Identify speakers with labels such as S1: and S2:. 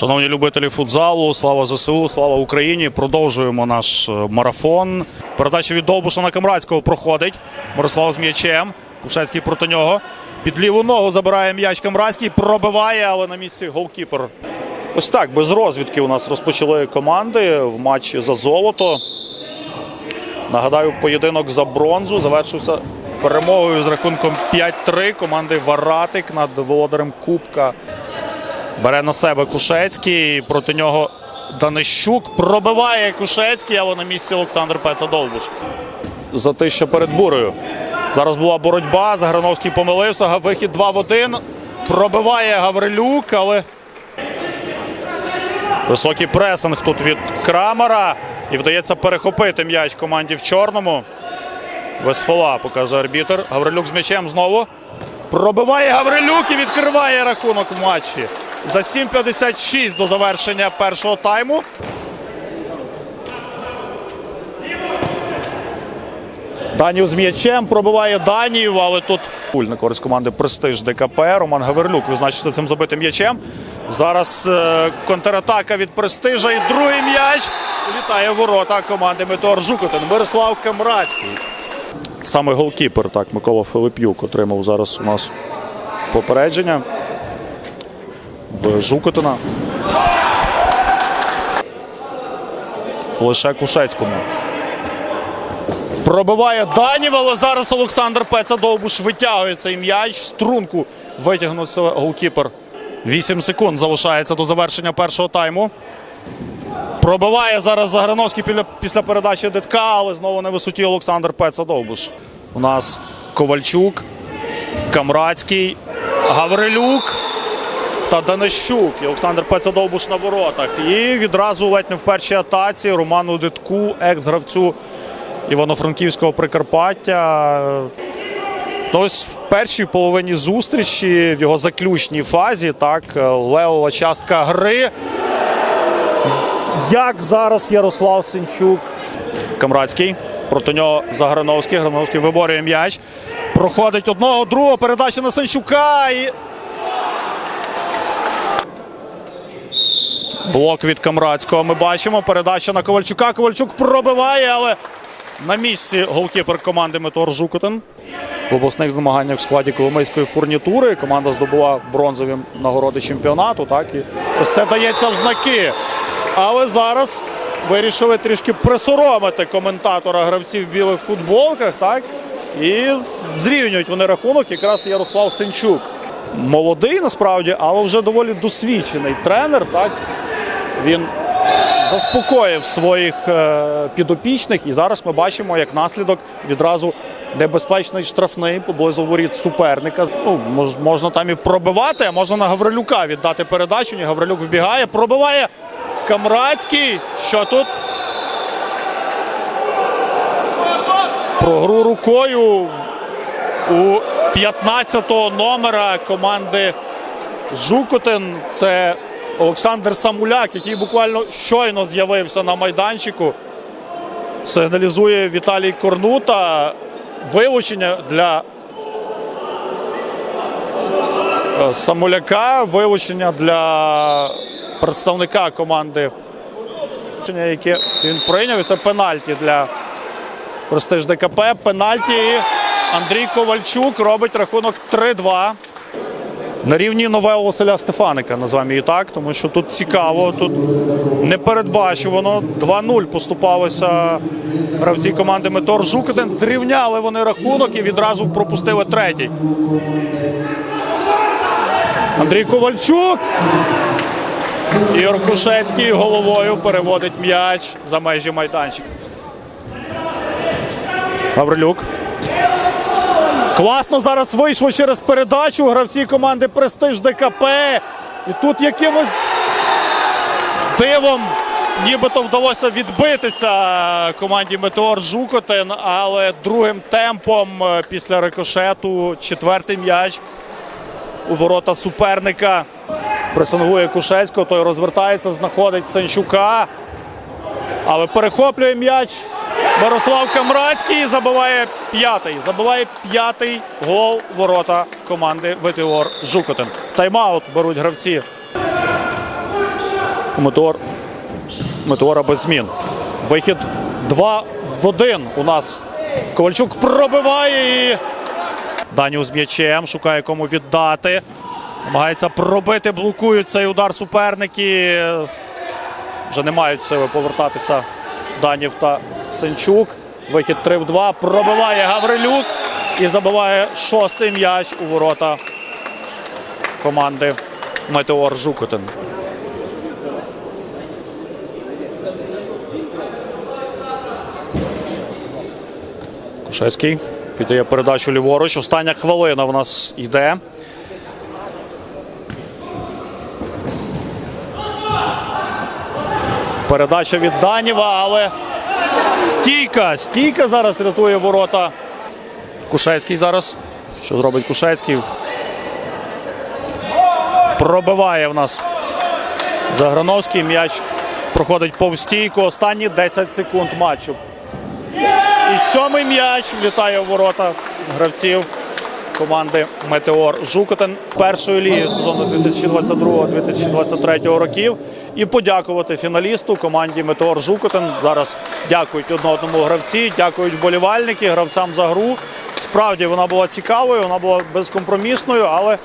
S1: Шановні любителі футзалу, слава ЗСУ, слава Україні. Продовжуємо наш е, марафон. Передача від Довбуша на Камрадського проходить. Мирослав з м'ячем. Кушецький проти нього. Під ліву ногу забирає м'яч Камрадський, пробиває, але на місці голкіпер. Ось так, без розвідки у нас розпочали команди в матчі за золото. Нагадаю, поєдинок за бронзу завершився перемогою з рахунком 5-3 команди Варатик над володарем Кубка. Бере на себе Кушецький. Проти нього Данищук пробиває Кушецький, але на місці Олександр Пеца Довбуш. За те, що перед бурею. Зараз була боротьба. Заграновський помилився. Вихід 2 в 1. Пробиває Гаврилюк, але високий пресинг тут від Крамера. І вдається перехопити м'яч команді в чорному. Без фола показує арбітр. Гаврилюк з м'ячем знову. Пробиває Гаврилюк і відкриває рахунок в матчі. За 7.56 до завершення першого тайму. Данів з м'ячем пробиває Данів, але тут пуль на користь команди Престиж ДКП. Роман Гаверлюк визначився цим забитим м'ячем. Зараз е, контратака від Престижа і другий м'яч. Літає ворота команди Метеор Жукотин. Мирослав Камрацький. Саме голкіпер, так, Микола Филип'юк отримав зараз у нас попередження в Жукотина. Лише Кушецькому. Пробиває Данів, але зараз Олександр Пеца Довбуш витягує цей м'яч. Струнку витягнув голкіпер. 8 секунд залишається до завершення першого тайму. Пробиває зараз Заграновський після, передачі Дитка, але знову на висоті Олександр Пеца Довбуш. У нас Ковальчук, Камрацький, Гаврилюк та Данищук. І Олександр Пеца Довбуш на воротах. І відразу ледь не в першій атаці Роману Дитку, екс-гравцю Івано-Франківського Прикарпаття. Ну, Ось в першій половині зустрічі, в його заключній фазі, так, левова частка гри. Як зараз Ярослав Синчук. Камрадський. Проти нього Заграновський. Грановський виборює м'яч. Проходить одного, другого. Передача на Синчука. І... Блок від Камрадського. Ми бачимо. Передача на Ковальчука. Ковальчук пробиває, але на місці голкіпер команди Метеор Жукотин. В обласних змаганнях в складі Коломийської фурнітури команда здобула бронзові нагороди чемпіонату. Так і це дається в знаки. Але зараз вирішили трішки присоромити коментатора гравців в білих футболках. Так і зрівнюють вони рахунок. Якраз Ярослав Синчук. Молодий насправді, але вже доволі досвідчений тренер. Так він заспокоїв своїх е, підопічних. І зараз ми бачимо, як наслідок відразу небезпечний штрафний поблизу воріт суперника. Ну, мож, можна там і пробивати, а можна на Гаврилюка віддати передачу. Ні, Гаврилюк вбігає, пробиває Камрадський. Що тут? Про гру рукою у 15-го номера команди Жукотин. Це Олександр Самуляк, який буквально щойно з'явився на майданчику. Сигналізує Віталій Корнута. Вилучення для е, Самуляка, вилучення для представника команди, яке він прийняв. І це пенальті для Престиж ДКП. Пенальті. Андрій Ковальчук робить рахунок 3-2. На рівні нового Василя Стефаника, називаємо її так, тому що тут цікаво, тут непередбачувано. 2-0 поступалися гравці команди Метор Жукотин. Зрівняли вони рахунок і відразу пропустили третій. Андрій Ковальчук. Ігор Кушецький головою переводить м'яч за межі майданчика. Гаврилюк. Класно зараз вийшло через передачу гравці команди Престиж ДКП. І тут якимось дивом нібито вдалося відбитися команді Метеор Жукотин, але другим темпом е, після рикошету четвертий м'яч у ворота суперника. Пресингує Кушецького, той розвертається, знаходить Санчука. Але перехоплює м'яч Мирослав Камрацький забиває п'ятий. Забиває п'ятий гол ворота команди ВТОР Жукотин. Тайм-аут беруть гравці Метеор. Метеора без змін. Вихід 2 в 1 у нас. Ковальчук пробиває і. Даніус з м'ячем шукає кому віддати. Намагається пробити, блокують цей удар суперники. Вже не мають сили повертатися Данів та Сенчук. Вихід 3 в 2. Пробиває Гаврилюк і забиває шостий м'яч у ворота команди Метеор Жукотин. Кушевський піддає передачу ліворуч. Остання хвилина в нас йде. Передача від Даніва, але стійка. Стійка зараз рятує ворота. Кушецький зараз. Що зробить Кушецький? Пробиває в нас Заграновський. М'яч проходить повз стійку. Останні 10 секунд матчу. І сьомий м'яч влітає в ворота гравців команди Метеор Жукотен першої ліги сезону 2022-2023 років. І подякувати фіналісту команді Метеор Жукотен. Зараз дякують одне одному гравці, дякують вболівальники, гравцям за гру. Справді вона була цікавою, вона була безкомпромісною, але